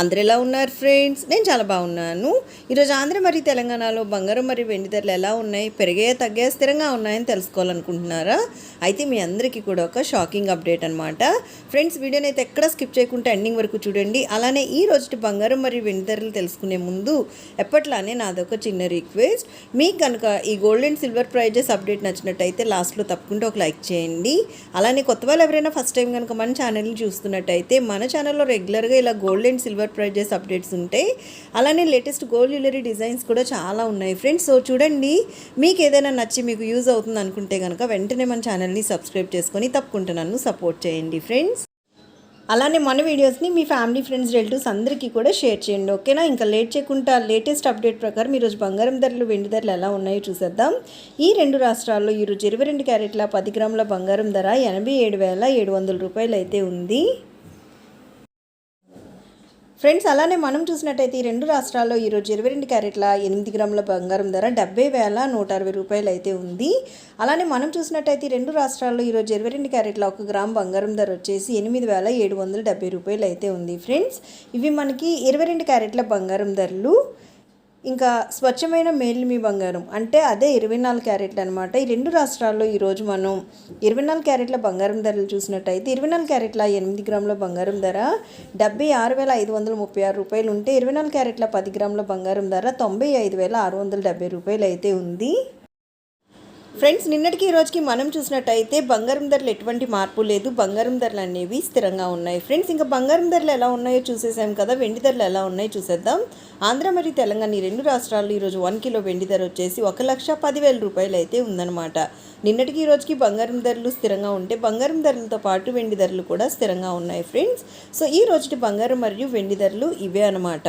అందరు ఎలా ఉన్నారు ఫ్రెండ్స్? నేను చాలా బాగున్నాను. ఈరోజు ఆంధ్ర మరియు తెలంగాణలో బంగారం మరియు వెండి ధరలు ఎలా ఉన్నాయి? పెరిగే తగ్గే స్థిరంగా ఉన్నాయని తెలుసుకోవాలనుకుంటున్నారా? అయితే మీ అందరికీ కూడా ఒక షాకింగ్ అప్డేట్ అనమాట ఫ్రెండ్స్ వీడియోని అయితే ఎక్కడ స్కిప్ చేయకుండా ఎండింగ్ వరకు చూడండి. అలానే ఈ రోజు బంగారం మరియు వెండి ధరలు తెలుసుకునే ముందు ఎప్పట్లానే నాదొక చిన్న రిక్వెస్ట్. మీకు కనుక ఈ gold and silver prices update నచ్చినట్టయితే లాస్ట్లో తప్పకుండా ఒక లైక్ చేయండి. అలానే కొత్త వాళ్ళు ఎవరైనా ఫస్ట్ టైం కనుక మన ఛానల్ని చూస్తున్నట్టయితే మన ఛానల్లో రెగ్యులర్గా ఇలా gold and silver prices updates ఉంటాయి. అలానే లేటెస్ట్ గోల్డ్ జ్యువెలరీ డిజైన్స్ కూడా చాలా ఉన్నాయి. ఫ్రెండ్స్ సో చూడండి మీకు ఏదైనా నచ్చి మీకు యూజ్ అవుతుంది అనుకుంటే కనుక వెంటనే మన ఛానల్ని సబ్స్క్రైబ్ చేసుకొని తప్పకుండా నన్ను సపోర్ట్ చేయండి ఫ్రెండ్స్ అలానే మన వీడియోస్ని మీ ఫ్యామిలీ ఫ్రెండ్స్ రిలేటివ్స్ అందరికీ కూడా షేర్ చేయండి ఓకేనా ఇంకా లేట్ చేయకుండా లేటెస్ట్ అప్డేట్ ప్రకారం ఈరోజు బంగారం ధరలు వెండి ధరలు ఎలా ఉన్నాయో చూసేద్దాం. ఈ రెండు రాష్ట్రాల్లో ఈరోజు ఇరవై రెండు క్యారెట్ల పది గ్రాముల బంగారం ధర ఎనభై ఏడు వేల ఏడు వందల రూపాయలు అయితే ఉంది. ఫ్రెండ్స్ అలానే మనం చూసినట్టయితే ఈ రెండు రాష్ట్రాల్లో ఈరోజు ఇరవై రెండు క్యారెట్ల ఎనిమిది గ్రాముల బంగారం ధర డెబ్బై వేల నూట అరవై రూపాయలు అయితే ఉంది. అలానే మనం చూసినట్టయితే ఈ రెండు రాష్ట్రాల్లో ఈరోజు ఇరవై రెండు క్యారెట్ల ఒక గ్రామ్ బంగారం ధర వచ్చేసి ఎనిమిది వేల ఏడు వందల డెబ్బై రూపాయలు అయితే ఉంది. ఫ్రెండ్స్ ఇవి మనకి ఇరవై రెండు క్యారెట్ల బంగారం ధరలు. ఇంకా స్వచ్ఛమైన మేలిమి బంగారం. అంటే అదే ఇరవై నాలుగు క్యారెట్లు అనమాట ఈ రెండు రాష్ట్రాల్లో ఈరోజు మనం ఇరవై నాలుగు క్యారెట్ల బంగారం ధరలు చూసినట్టయితే ఇరవై నాలుగు క్యారెట్ల ఎనిమిది గ్రాముల బంగారం ధర డెబ్బై ఆరు వేల ఐదు వందల ముప్పై ఆరు రూపాయలు ఉంటే ఇరవై నాలుగు క్యారెట్ల పది గ్రాముల బంగారం ధర తొంభై ఐదు వేల ఆరు వందల డెబ్బై రూపాయలు అయితే ఉంది. ఫ్రెండ్స్ నిన్నటికి ఈ రోజుకి మనం చూసినట్టయితే బంగారం ధరలు ఎటువంటి మార్పు లేదు. బంగారం ధరలు అనేవి స్థిరంగా ఉన్నాయి. ఫ్రెండ్స్ ఇంకా బంగారం ధరలు ఎలా ఉన్నాయో చూసేసాం కదా. వెండి ధరలు ఎలా ఉన్నాయో చూసేద్దాం. ఆంధ్ర మరియు తెలంగాణ ఈ రెండు రాష్ట్రాల్లో ఈరోజు వన్ కిలో వెండి ధర వచ్చేసి ఒక లక్ష పదివేల రూపాయలు అయితే ఉందన్నమాట. నిన్నటికి ఈ రోజుకి బంగారం ధరలు స్థిరంగా ఉంటే బంగారం ధరలతో పాటు వెండి ధరలు కూడా స్థిరంగా ఉన్నాయి ఫ్రెండ్స్. సో ఈ రోజుటి బంగారం మరియు వెండి ధరలు ఇవే అనమాట